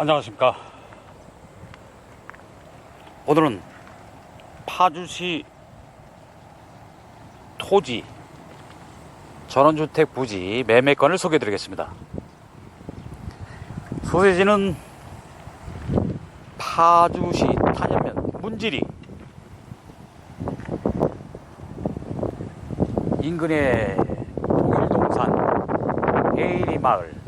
안녕하십니까. 오늘은 파주시 토지 전원주택 부지 매매건을 소개해 드리겠습니다. 소재지는 파주시 탄현면 문지리 인근의 통일동산 해일이 마을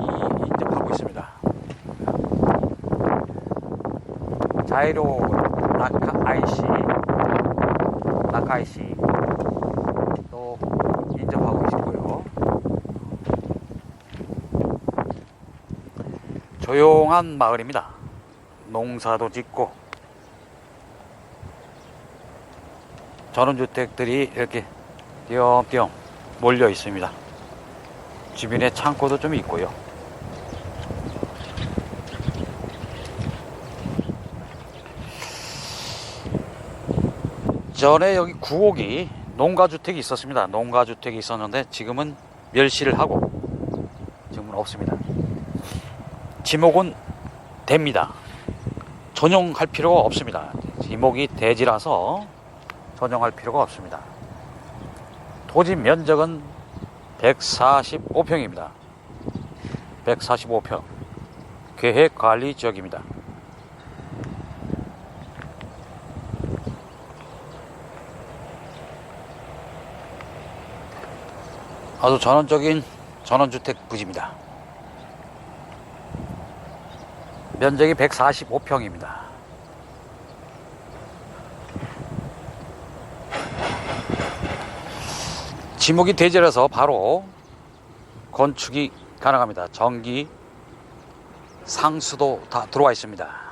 이 인접하고 있습니다. 자이로 나카 IC, 나카 IC 또 인접하고 있고요. 조용한 마을입니다. 농사도 짓고 전원주택들이 이렇게 띄엄띄엄 몰려 있습니다. 주변에 창고도 좀 있고요. 전에 여기 구옥이 농가주택이 있었습니다. 농가주택이 있었는데 지금은 멸시를 하고 지금은 없습니다. 지목은 됩니다. 전용할 필요가 없습니다. 지목이 대지라서 전용할 필요가 없습니다. 토지 면적은 145평입니다. 145평. 계획 관리 지역입니다. 아주 전원적인 전원주택 부지입니다. 면적이 145평입니다. 지목이 대지라서 바로 건축이 가능합니다. 전기, 상수도 다 들어와 있습니다.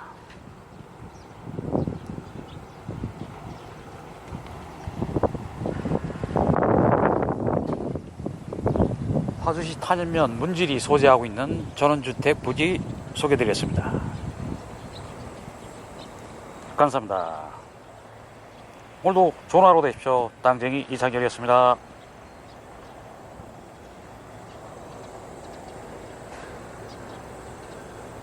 파주시 탄현면 문지리 소재하고 있는 전원주택 부지 소개드렸습니다. 감사합니다. 오늘도 좋은 하루 되십시오. 땅쟁이 이상열이었습니다.